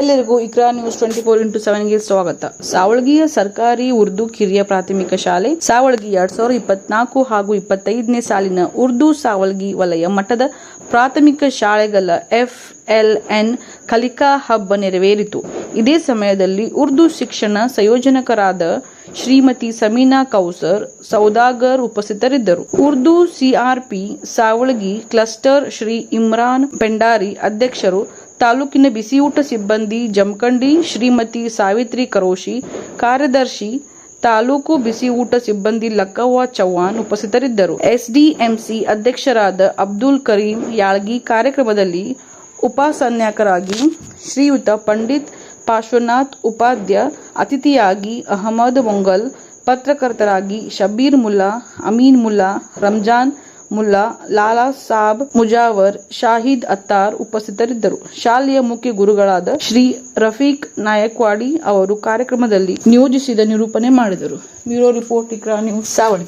ಎಲ್ಲರಿಗೂ Iqra news twenty four into ಸೆವೆನ್ಗೆ ಸ್ವಾಗತ. ಸಾವಳಗಿಯ ಸರ್ಕಾರಿ ಉರ್ದು ಕಿರಿಯ ಪ್ರಾಥಮಿಕ ಶಾಲೆ, ಸಾವಳಗಿ ಎರಡ್ ಸಾವಿರದ ಇಪ್ಪತ್ನಾಲ್ಕು ಹಾಗೂ ಇಪ್ಪತ್ತೈದನೇ ಸಾಲಿನ ಉರ್ದು ಸಾವಳಗಿ ವಲಯ ಮಟ್ಟದ ಪ್ರಾಥಮಿಕ ಶಾಲೆಗಳ ಎಫ್ ಎಲ್ ಎನ್ ಕಲಿಕಾ ಹಬ್ಬ ನೆರವೇರಿತು. ಇದೇ ಸಮಯದಲ್ಲಿ ಉರ್ದು ಶಿಕ್ಷಣ ಸಂಯೋಜನಕರಾದ ಶ್ರೀಮತಿ ಸಮೀನಾ ಕೌಸರ್, ಸೌದಾಗರ್ ಉಪಸ್ಥಿತರಿದ್ದರು. ಉರ್ದು ಸಿಆರ್ಪಿ ಸಾವಳಗಿ ಕ್ಲಸ್ಟರ್ ಶ್ರೀ ಇಮ್ರಾನ್ ಪೆಂಡಾರಿ ಅಧ್ಯಕ್ಷರು ತಾಲೂಕಿನ ಬಿಸಿಯೂಟ ಸಿಬ್ಬಂದಿ ಜಮಖಂಡಿ ಶ್ರೀಮತಿ ಸಾವಿತ್ರಿ ಕರೋಶಿ, ಕಾರ್ಯದರ್ಶಿ ತಾಲೂಕು ಬಿಸಿಯೂಟ ಸಿಬ್ಬಂದಿ ಲಕ್ಕವ್ವ ಚೌಹಾಣ್ ಉಪಸ್ಥಿತರಿದ್ದರು. ಎಸ್ಡಿಎಂಸಿ ಅಧ್ಯಕ್ಷರಾದ ಅಬ್ದುಲ್ ಕರೀಂ ಯಾಳ್ಗಿ ಕಾರ್ಯಕ್ರಮದಲ್ಲಿ ಉಪಾಸನ್ಯಾಕರಾಗಿ ಶ್ರೀಯುತ ಪಂಡಿತ್ ಪಾರ್ಶ್ವನಾಥ್ ಉಪಾಧ್ಯ, ಅತಿಥಿಯಾಗಿ ಅಹಮದ್ ಮೊಂಗಲ್, ಪತ್ರಕರ್ತರಾಗಿ ಶಬೀರ್ ಮುಲ್ಲಾ, ಅಮೀನ್ ಮುಲ್ಲಾ, ರಂಜಾನ್ ಮುಲ್ಲಾ, ಲಾಲಾ ಸಾಬ್, ಮುಜಾವರ್, ಶಾಹಿದ್ ಅತ್ತಾರ್ ಉಪಸ್ಥಿತರಿದ್ದರು. ಶಾಲೆಯ ಮುಖ್ಯ ಗುರುಗಳಾದ ಶ್ರೀ ರಫೀಕ್ ನಾಯಕ್ವಾಡಿ ಅವರು ಕಾರ್ಯಕ್ರಮದಲ್ಲಿ ನಿಯೋಜಿಸಿದ ನಿರೂಪಣೆ ಮಾಡಿದರು. Bureau report, Iqra news Savali